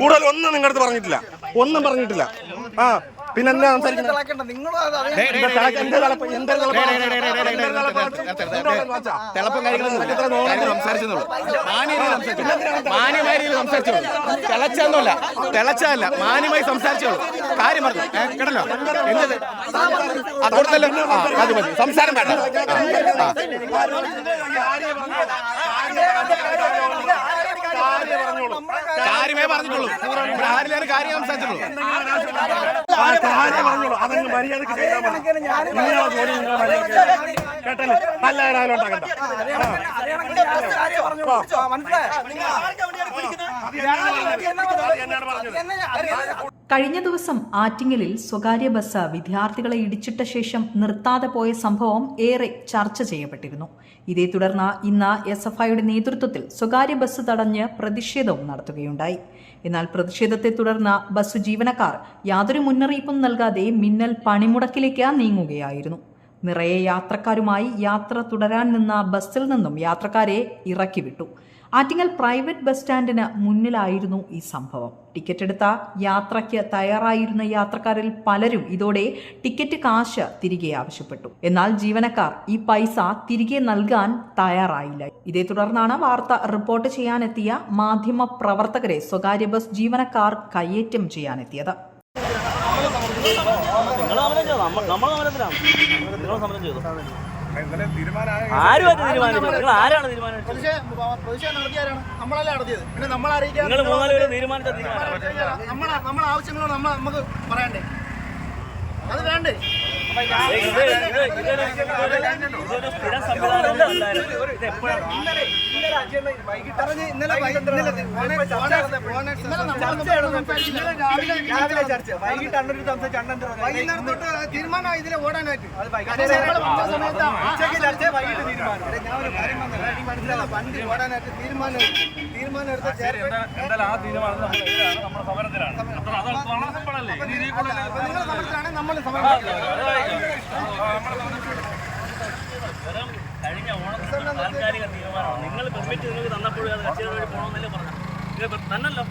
കൂടുതൽ ഒന്നും നിങ്ങളുടെ അടുത്ത് പറഞ്ഞിട്ടില്ല. ഒന്നും പറഞ്ഞിട്ടില്ല. ആ പിന്നെ എന്താ തിളപ്പ്? കാര്യങ്ങളും മാന്യമായി സംസാരിച്ചോളൂ തിളച്ചെന്നല്ല. തിളച്ചതല്ല. മാന്യമായി സംസാരിച്ചോളൂ കാര്യം പറഞ്ഞു കേട്ടല്ലോ? അതുകൊണ്ടല്ലോ കൊടുത്തല്ലോ മതി. സംസാരം വേണ്ട. കാര്യമേ പറഞ്ഞിട്ടുള്ളൂ. ഇവിടെ ആരിലും കാര്യം സംസാരിച്ചുള്ളൂ പറഞ്ഞോളൂ അതങ്ങ് മര്യാദയ്ക്ക് ചെയ്താൽ മതി. നിങ്ങളെ ജോലി നിങ്ങളെ മര്യാദയ്ക്ക്. കേട്ടല്ലോ. നല്ല ഇടാനും ഉണ്ടാക്കണ്ട. പറഞ്ഞത്? കഴിഞ്ഞ ദിവസം ആറ്റിങ്ങലിൽ സ്വകാര്യ ബസ് വിദ്യാർത്ഥികളെ ഇടിച്ചിട്ട ശേഷം നിർത്താതെ പോയ സംഭവം ഏറെ ചർച്ച ചെയ്യപ്പെട്ടിരുന്നു. ഇതേ തുടർന്ന് ഇന്ന് എസ് എഫ് ഐയുടെ നേതൃത്വത്തിൽ സ്വകാര്യ ബസ് തടഞ്ഞ് പ്രതിഷേധവും നടത്തുകയുണ്ടായി. എന്നാൽ പ്രതിഷേധത്തെ തുടർന്ന് ബസ് ജീവനക്കാർ യാതൊരു മുന്നറിയിപ്പും നൽകാതെ മിന്നൽ പണിമുടക്കിലേക്ക് നീങ്ങുകയായിരുന്നു. നിറയെ യാത്രക്കാരുമായി യാത്ര തുടരാൻ നിന്ന ബസ്സിൽ നിന്നും യാത്രക്കാരെ ഇറക്കി വിട്ടു. ആറ്റിങ്ങൽ പ്രൈവറ്റ് ബസ് സ്റ്റാൻഡിന് മുന്നിലായിരുന്നു ഈ സംഭവം. ടിക്കറ്റ് എടുത്ത യാത്രയ്ക്ക് തയ്യാറായിരുന്ന യാത്രക്കാരിൽ പലരും ഇതോടെ ടിക്കറ്റ് കാശ് തിരികെ ആവശ്യപ്പെട്ടു. എന്നാൽ ജീവനക്കാർ ഈ പൈസ തിരികെ നൽകാൻ തയ്യാറായില്ല. ഇതേ തുടർന്നാണ് വാർത്ത റിപ്പോർട്ട് ചെയ്യാനെത്തിയ മാധ്യമ പ്രവർത്തകരെ സ്വകാര്യ ബസ് ജീവനക്കാർ കയ്യേറ്റം ചെയ്യാനെത്തിയത്. നിങ്ങൾ സമരം ചെയ്തു നമ്മൾ സമരത്തിലാണ് നിങ്ങൾ സമരം ചെയ്തു ആരുമായിട്ട് തീരുമാനിച്ചു നിങ്ങൾ ആരാണ് തീരുമാനിച്ചത് നിങ്ങൾ മൂന്നാൽ പേര് തീരുമാനിച്ച തീരുമാനം നമ്മളെ നമ്മളെ ആവശ്യങ്ങളോ നമ്മൾ നമുക്ക് പറയണ്ടേ അത് വേണ്ടേ? ഇത് ഇത് ഇത് ഇതൊരു ഇതൊരു സ്ഥിരം സംവിധാനം ഉണ്ടായിരുന്നു ഇത് എപ്പോഴാണ് ഇന്നലെ ഇന്നലെ വൈ- ഇന്നലെ ഓണ- ഓണ- ഇന്നലെ രാവിലെ ചർച്ച. വൈകിട്ട് അണ്ണൊരു സംസാരിച്ച് അണ്ണൻ വൈകുന്നേരം തൊട്ട് തീരുമാനമായി. ഇതിലെ ഓടാനായിട്ട്. സമയത്ത്. ഉച്ചയ്ക്ക് ചർച്ച വൈകിട്ട് തീരുമാനം. എടേ, ഞാൻ ഒരു കാര്യം? വണ്ടി ഓടാനായിട്ട് തീരുമാനം തീരുമാനം എടുത്ത ചെയർമാൻ എന്തായാലും ആ തീരുമാനം നമ്മൾ എതിരാണ് സമരത്തിലാണ്. നിങ്ങൾ സമരത്തിലാണെങ്കിൽ നമ്മൾ സമരം വെറും കഴിഞ്ഞ ഓണത്തിന് താൽക്കാലിക തീരുമാനമാണ്. നിങ്ങൾ പെർമിറ്റ് നിങ്ങൾക്ക് തന്നപ്പോഴും അത് കച്ചേരി വഴി പോകണമെന്നല്ലേ പറഞ്ഞു തന്നല്ലോ.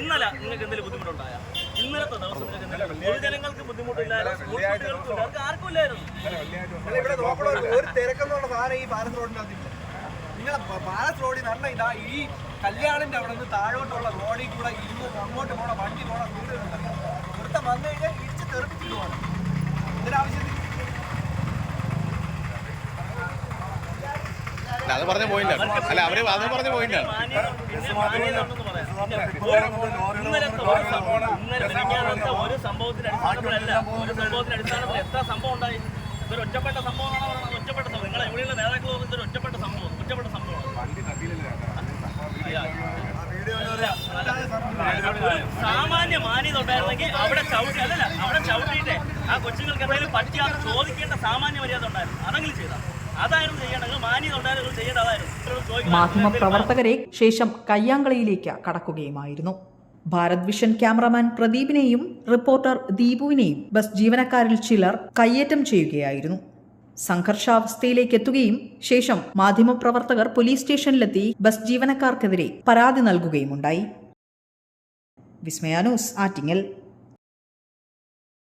ഇന്നലെ നിങ്ങൾക്ക് എന്തെങ്കിലും ബുദ്ധിമുട്ടുണ്ടായ? ഇന്നലത്തെ ദിവസം നിങ്ങൾക്ക് എന്തെങ്കിലും പൊതുജനങ്ങൾക്ക് ബുദ്ധിമുട്ടില്ലായിരുന്നു ഒരു- തിരക്കെന്നുള്ള സാധനം ഈ പാലസ് റോഡിനകത്തില്ല നിങ്ങൾ പാലസ് റോഡിൽ നല്ല ഇതാ ഈ കല്യാണിന്റെ അവിടെ നിന്ന് താഴോട്ടുള്ള റോഡിൽ കൂടെ ഇരുന്ന് അങ്ങോട്ട് പോണ വണ്ടി പോണ വീടുകളുണ്ടല്ലോ ഇവിടുത്തെ വന്നു കഴിഞ്ഞാൽ ഇടിച്ച് തെറിപ്പിച്ചിട്ട് പോകണം ഇതിനാവശ്യത്തിന് അല്ല, അത് പറഞ്ഞ പോയിന്റാണ് അല്ല അവർ അത് പറഞ്ഞ പോയിന്റാണ് ഒരു- ഒരു എത്ര സംഭവം ഉണ്ടായി ഒറ്റപ്പെട്ട സംഭവമാണോ നിങ്ങൾ ഒറ്റപ്പെട്ട ഒറ്റപ്പെട്ട സാമാന്യ മാന്യത ഉണ്ടായിരുന്നെങ്കിൽ അവിടെ ചവിട്ടി അല്ലല്ല അവിടെ ചവിട്ടിയിട്ട് ആ കൊച്ചുങ്ങൾക്ക് എന്തെങ്കിലും പറ്റിയാൽ ചോദിക്കേണ്ട സാമാന്യ മര്യാദ ഉണ്ടായിരുന്നു. അതെങ്കിലും ചെയ്താൽ അതായിരുന്നു ചെയ്യേണ്ടത്. മാന്യത ഉണ്ടായിരുന്നു ചെയ്യേണ്ട അതായിരുന്നു ചോദിക്കണം. മാധ്യമ പ്രവർത്തകരെ ശേഷം കയ്യാങ്കളിയിലേക്ക് കടക്കുകയുമായിരുന്നു. ഭാരത് വിഷൻ ക്യാമറമാൻ പ്രദീപിനെയും റിപ്പോർട്ടർ ദീപുവിനെയും ബസ് ജീവനക്കാരിൽ ചിലർ കയ്യേറ്റം ചെയ്യുകയായിരുന്നു. സംഘർഷാവസ്ഥയിലേക്ക് എത്തുകയും ശേഷം മാധ്യമപ്രവർത്തകർ പോലീസ് സ്റ്റേഷനിലെത്തി ബസ് ജീവനക്കാർക്കെതിരെ പരാതി നൽകുകയുമുണ്ടായി. വിസ്മയ ന്യൂസ് ആറ്റിങ്ങൽ.